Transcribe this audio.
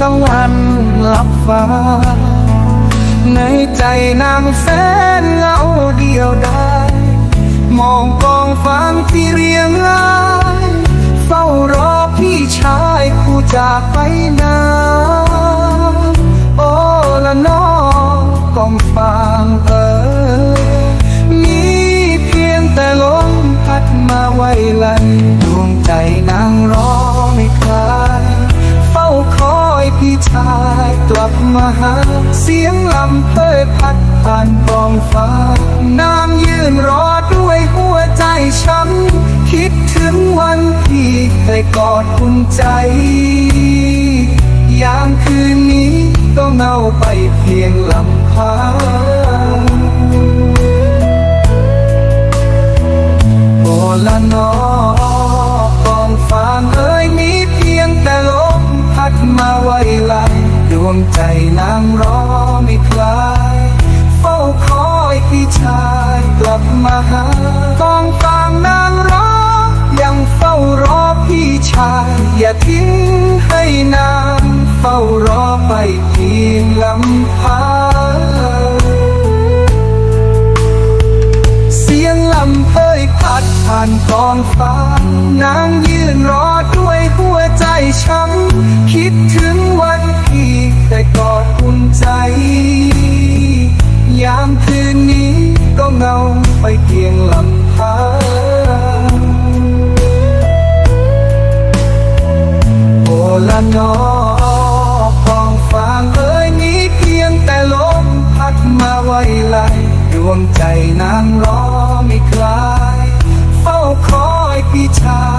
ตะวันลับฟ้า ในใจนางแสนเหงาเดียวดายมองกองฟางที่เรียงรายเฝ้ารอพี่ชายผู้จากไปนานโอ้ละน้องกองฟางเพี่ชายกลับมาหา เสียงลำเต้ยพัดผ่านกองฟ้านางยืนรอด้วยหัวใจช้ำคิดถึงวันที่เคยกอดคุณใจยามคืนนี้ต้องเงาไปเพียงลำพัง วงใจนางรอไม่คลาย เฝ้าคอยพี่ชายกลับมาหากองฟางนางรอ ยังเฝ้ารอพี่ชาย อย่าทิ้งให้นางเฝ้ารอไปเพียงลำพังเสียงลำเอ้ยพัดผ่านกองฟ้านางยืนรอ ไปเพียงลำพังโอละนอกองฟางเอ้ยนี้เพียงแต่ลมพัดมาไว้ไหลดวงใจนางรอไม่คลาย เฝ้าคอยพี่ชาย